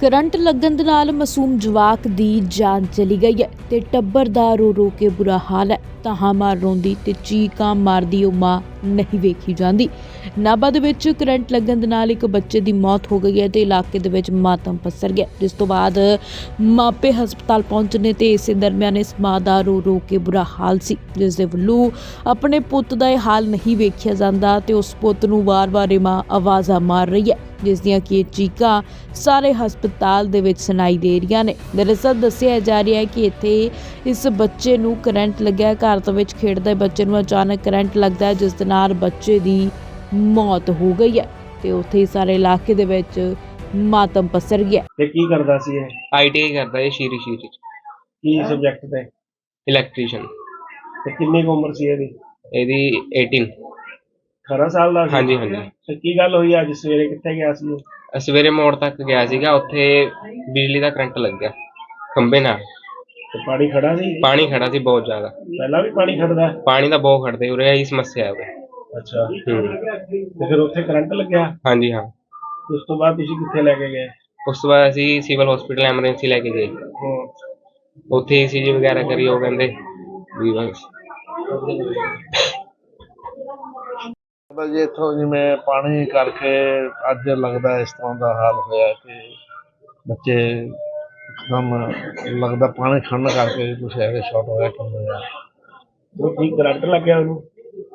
Current ਲੱਗਣ ਦੇ ਨਾਲ ਮਾਸੂਮ ਜਵਾਕ ਦੀ ਜਾਨ ਚਲੀ ਗਈ ਹੈ ਤੇ ਟੱਬਰ ਦਾ ਰੋ ਰੋ ਕੇ ਬੁਰਾ ਹਾਲ ਹੈ। ਤਾਹਾਂ ਮਾਰ ਰੋਂਦੀ ਤੇ ਚੀਕਾਂ ਮਾਰਦੀ ਉਹ ਮਾਂ। ਨਹੀਂ ਵੇਖੀ ਜਾਂਦੀ। ਨਾਭਾ ਦੇ ਵਿੱਚ ਕਰੰਟ ਲੱਗਣ ਦੇ ਨਾਲ ਇੱਕ ਬੱਚੇ ਦੀ ਮੌਤ ਹੋ ਗਈ ਹੈ ਤੇ ਇਲਾਕੇ ਦੇ ਵਿੱਚ ਮਾਤਮ ਪਸਰ ਗਿਆ। ਜਿਸ ਤੋਂ ਬਾਅਦ ਮਾਪੇ ਹਸਪਤਾਲ ਪਹੁੰਚੇ ਨੇ ਤੇ ਇਸੇ ਦਰਮਿਆਨ ਇਸ ਮਾਂ ਦਾ ਰੋ ਰੋ ਕੇ ਬੁਰਾ ਹਾਲ ਸੀ। ਜਿਸ ਦੇ ਵੱਲੋਂ ਆਪਣੇ ਪੁੱਤ ਦਾ ਇਹ ਹਾਲ ਨਹੀਂ ਵੇਖਿਆ ਜਾਂਦਾ ਤੇ ਉਸ ਪੁੱਤ ਨੂੰ ਵਾਰ-ਵਾਰ ਇਹ ਮਾਂ ਆਵਾਜ਼ਾਂ ਮਾਰ ਰਹੀ ਹੈ। ਜਿਸ ਦੀਆਂ ਕਿ ਇਹ ਚੀਕਾਂ ਸਾਰੇ ਹਸਪਤਾਲ ਦੇ ਵਿੱਚ ਸੁਣਾਈ ਦੇ ਰਹੀਆਂ ਨੇ। ਦਰਅਸਲ ਦੱਸਿਆ ਜਾ ਰਿਹਾ ਹੈ ਕਿ ਇੱਥੇ ਇਸ ਬੱਚੇ ਨੂੰ ਕਰੰਟ ਲੱਗਿਆ ਘਰ ਦੇ ਵਿੱਚ ਖੇਡਦੇ ਬੱਚੇ ਨੂੰ ਅਚਾਨਕ ਕਰੰਟ ਲੱਗਦਾ ਜਿਸ ਦੇ ਨਾਲ ਬੱਚੇ ਦੀ ਮੌਤ ਹੋ ਗਈ ਹੈ ਤੇ ਉੱਥੇ ਹੀ ਸਾਰੇ ਇਲਾਕੇ ਦੇ ਵਿੱਚ ਮਾਤਮ ਪਸਰ ਗਿਆ ਤੇ ਕੀ ਕਰਦਾ ਸੀ ਇਹ? ਆਈਟੀਆਈ ਕਰਦਾ ਹੈ ਸ਼ੀਰੀ ਸ਼ੀਰੀ ਕੀ ਸਬਜੈਕਟ ਤੇ? ਇਲੈਕਟ੍ਰੀਸ਼ੀਅਨ ਤੇ ਕਿੰਨੀ ਕੁ ਉਮਰ ਸੀ ਇਹਦੀ? ਇਹਦੀ 18 18 ਸਾਲ ਦਾ ਸੀ? ਹਾਂਜੀ ਹਾਂਜੀ। ਤੇ ਕੀ ਗੱਲ ਹੋਈ ਅੱਜ? ਸਵੇਰੇ ਕਿੱਥੇ ਗਿਆ ਸੀ ਉਹ? ਸਵੇਰੇ ਮੋੜ ਤੱਕ ਗਿਆ ਸੀਗਾ ਉੱਥੇ ਬਿਜਲੀ ਦਾ ਕਰੰਟ ਲੱਗ ਗਿਆ ਖੰਭੇ ਨਾਲ। ਤੇ ਪਾਣੀ ਖੜਾ ਸੀ? ਪਾਣੀ ਖੜਾ ਸੀ ਬਹੁਤ ਜ਼ਿਆਦਾ। ਪਹਿਲਾਂ ਵੀ ਪਾਣੀ ਖੜਦਾ? ਪਾਣੀ ਦਾ ਬਹੁਤ ਖੜਦੇ ਉਰੇ ਇਹੀ ਸਮੱਸਿਆ ਹੈ ਉਰੇ। ਅੱਛਾ। ਤੇ ਫਿਰ ਉੱਥੇ ਕਰੰਟ ਲੱਗਿਆ? ਹਾਂਜੀ ਹਾਂ। ਤੇ ਉਸ ਤੋਂ ਬਾਅਦ ਤੁਸੀਂ ਕਿੱਥੇ ਲੈ ਕੇ ਗਏ? ਉਸ ਤੋਂ ਬਾਅਦ ਅਸੀਂ ਸਿਵਲ ਹਸਪੀਟਲ ਐਮਰਜੈਂਸੀ ਲੈ ਕੇ ਗਏ। ਹੂੰ। ਉੱਥੇ ਈਸੀਜੀ ਵਗੈਰਾ ਕਰੀ ਉਹ ਕਹਿੰਦੇ ਵੀ ਬਸ। ਪਤਾ ਜੀ ਇੱਥੋਂ ਜਿਵੇਂ ਪਾਣੀ ਕਰਕੇ ਅੱਜ ਲੱਗਦਾ ਇਸ ਤਰ੍ਹਾਂ ਦਾ ਹਾਲ ਹੋਇਆ ਕਿ ਬੱਚੇ ਇੱਕਦਮ ਲੱਗਦਾ ਪਾਣੀ ਖੜਨ ਕਰਕੇ ਕੁਛ ਐਵੇਂ ਸ਼ਾਰਟ ਹੋਇਆ ਕਿ ਹੋਇਆ। ਉਹ ਠੀਕ ਕਰੰਟ ਲੱਗਿਆ ਉਹਨੂੰ?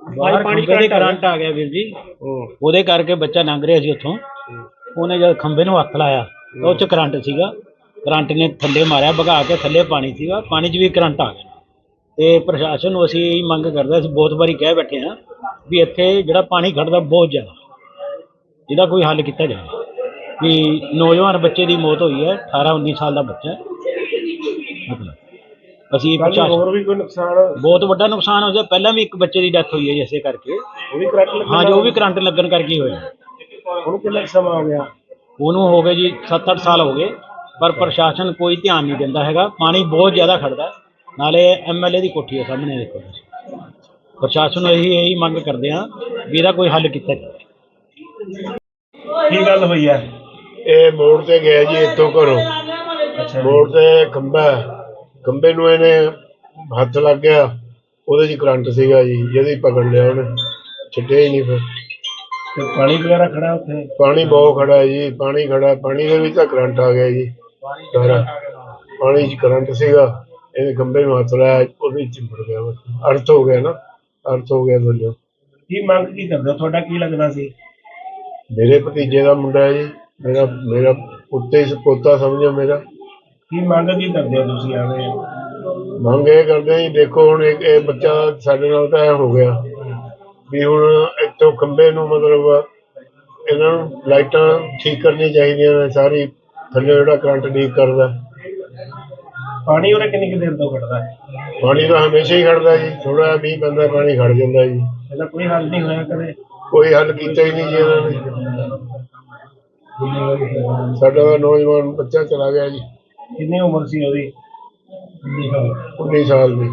ਬਾਹਰ ਖੰਭੇ ਦੇ ਕਰੰਟ ਆ ਗਿਆ ਵੀਰ ਜੀ। ਉਹ ਉਹਦੇ ਕਰਕੇ ਬੱਚਾ ਲੰਘ ਰਿਹਾ ਸੀ ਉੱਥੋਂ। ਉਹਨੇ ਜਦ ਖੰਭੇ ਨੂੰ ਹੱਥ ਲਾਇਆ ਤਾਂ ਉਹ ਚ ਕਰੰਟ ਸੀਗਾ। ਕਰੰਟ ਨੇ ਥੱਲੇ ਮਾਰਿਆ ਭਗਾ ਕੇ ਥੱਲੇ ਪਾਣੀ ਸੀਗਾ। ਪਾਣੀ 'ਚ ਵੀ ਕਰੰਟ ਆ ਗਿਆ। ਤੇ ਪ੍ਰਸ਼ਾਸਨ ਨੂੰ ਅਸੀਂ ਇਹੀ ਮੰਗ ਕਰਦੇ ਅਸੀਂ ਬਹੁਤ ਵਾਰੀ ਕਹਿ ਬੈਠੇ ਹਾਂ ਵੀ ਇੱਥੇ ਜਿਹੜਾ ਪਾਣੀ ਖੜਦਾ ਬਹੁਤ ਜ਼ਿਆਦਾ। ਜਿਹਦਾ ਕੋਈ ਹੱਲ ਕੀਤਾ ਜਾਵੇ। ਵੀ ਨੌਜਵਾਨ ਬੱਚੇ ਦੀ ਮੌਤ ਹੋਈ ਹੈ 18 19 ਸਾਲ ਦਾ ਬੱਚਾ ਅਸੀਂ ਕੱਲ੍ਹ ਪ੍ਰਸ਼ਾਸਨ ਹੋਰ ਵੀ ਕੋਈ ਨੁਕਸਾਨ ਬਹੁਤ ਵੱਡਾ ਨੁਕਸਾਨ ਹੋ ਗਿਆ। ਪਹਿਲਾਂ ਵੀ ਇੱਕ ਬੱਚੇ ਦੀ ਡੈਥ ਹੋਈ ਹੈ ਜੀ ਇਸੇ ਕਰਕੇ। ਉਹ ਵੀ ਕਰੰਟ ਲੱਗਿਆ ਹਾਂ ਜੋ ਵੀ ਕਰੰਟ ਲੱਗਣ ਕਰਕੇ ਹੀ ਹੋਇਆ। ਉਹਨੂੰ ਕਿੰਨਾ ਕੁ ਸਮਾਂ ਹੋ ਗਿਆ? ਉਹਨੂੰ ਹੋ ਗਏ ਜੀ 7-8 ਸਾਲ ਹੋ ਗਏ। ਪਰ ਪ੍ਰਸ਼ਾਸਨ ਕੋਈ ਧਿਆਨ ਨਹੀਂ ਦਿੰਦਾ ਹੈਗਾ। ਪਾਣੀ ਬਹੁਤ ਜ਼ਿਆਦਾ ਖੜਦਾ। ਹੈ। ਨਾਲੇ ਐਮਐਲਏ ਦੀ ਕੋਠੀ ਹੈ ਸਾਹਮਣੇ ਦੇਖੋ ਤੁਸੀਂ ਪ੍ਰਸ਼ਾਸਨ ਨੂੰ ਇਹੀ ਇਹੀ ਮੰਗ ਕਰਦੇ ਹਾਂ ਵੀ ਇਹਦਾ ਕੋਈ ਹੱਲ ਕੀਤਾ ਜਾਵੇ। ਕੀ ਗੱਲ ਹੋਈ ਹੈ? ਇਹ ਮੋੜ ਤੇ ਗਿਆ ਜੀ ਇੱਥੋਂ ਘਰੋਂ। ਅੱਛਾ ਮੋੜ ਤੇ ਖੰਭਾ ਹੈ। ਖੰਭੇ ਨੂੰ ਇਹਨੇ ਹੱਥ ਲੱਗ ਗਿਆ ਉਹਦੇ 'ਚ ਕਰੰਟ ਸੀਗਾ ਜੀ ਜਿਹਦੀ ਪਕੜ ਲਿਆ ਉਹਨੇ ਛੱਡਿਆ ਹੀ ਨਹੀਂ ਫਿਰ। ਤੇ ਪਾਣੀ ਵਗੈਰਾ ਖੜਾ ਉੱਥੇ? ਪਾਣੀ ਬਹੁਤ ਖੜਾ ਹੈ ਜੀ ਪਾਣੀ ਖੜਾ ਹੈ। ਪਾਣੀ ਦੇ ਵਿੱਚ ਤਾਂ ਕਰੰਟ ਆ ਗਿਆ ਜੀ ਸਾਰਾ। ਪਾਣੀ 'ਚ ਕਰੰਟ ਸੀਗਾ ਇਹਨੇ ਖੰਭੇ ਨੂੰ ਹੱਥ ਲਾਇਆ ਉਹਦੇ 'ਚ ਚਿੰਬੜ ਗਿਆ ਬਸ। ਅਰਥ ਹੋ ਗਿਆ ਨਾ ਅਰਥ ਹੋ ਗਿਆ ਬੋਲੋ ਕੀ ਮੰਗ ਕੀ ਕਰਦੇ ਹੋ? ਤੁਹਾਡਾ ਕੀ ਲੱਗਦਾ ਸੀ? ਮੇਰੇ ਭਤੀਜੇ ਦਾ ਮੁੰਡਾ ਹੈ ਜੀ ਮੇਰਾ ਮੇਰਾ ਪੁੱਤੇ ਪੋਤਾ ਸਮਝੋ ਮੇਰਾ। ਕੀ ਮੰਗ ਕੀ ਕਰਦੇ ਹੋ ਤੁਸੀਂ ਆਵੇ ਮੰਗ ਇਹ ਕਰਦੇ ਜੀ ਦੇਖੋ ਹੁਣ ਇੱਕ ਇਹ ਬੱਚਾ ਸਾਡੇ ਨਾਲ ਤਾਂ ਐ ਹੋ ਗਿਆ ਵੀ ਹੁਣ ਇੱਥੋਂ ਖੰਭੇ ਨੂੰ ਮਤਲਬ ਇਹਨਾਂ ਨੂੰ ਲਾਈਟਾਂ ਠੀਕ ਕਰਨੀ ਚਾਹੀਦੀਆਂ ਨੇ ਸਾਰੀ ਥੱਲੇ ਜਿਹੜਾ ਕਰੰਟ ਲੀਕ ਕਰਦਾ। ਪਾਣੀ ਉਹਨੇ ਕਿੰਨੀ ਕੁ ਦੇਰ ਤੋਂ ਖੜਦਾ ਹੈ? ਪਾਣੀ ਤਾਂ ਹਮੇਸ਼ਾ ਹੀ ਖੜਦਾ ਜੀ ਥੋੜਾ ਮੀਂਹ ਪੈਂਦਾ ਪਾਣੀ ਖੜ ਜਾਂਦਾ ਜੀ। ਇਹਦਾ ਕੋਈ ਹੱਲ ਨਹੀਂ ਹੋਇਆ ਕਦੇ? ਕੋਈ ਹੱਲ ਕੀਤਾ ਹੀ ਨਹੀਂ ਜੀ ਇਹਨਾਂ ਨੇ। ਸਾਡਾ ਨੌਜਵਾਨ ਬੱਚਾ ਚਲਾ ਗਿਆ ਜੀ। ਕਿੰਨੀ ਉਮਰ ਸੀ ਉਹਦੀ? 19 ਸਾਲ ਦੀ।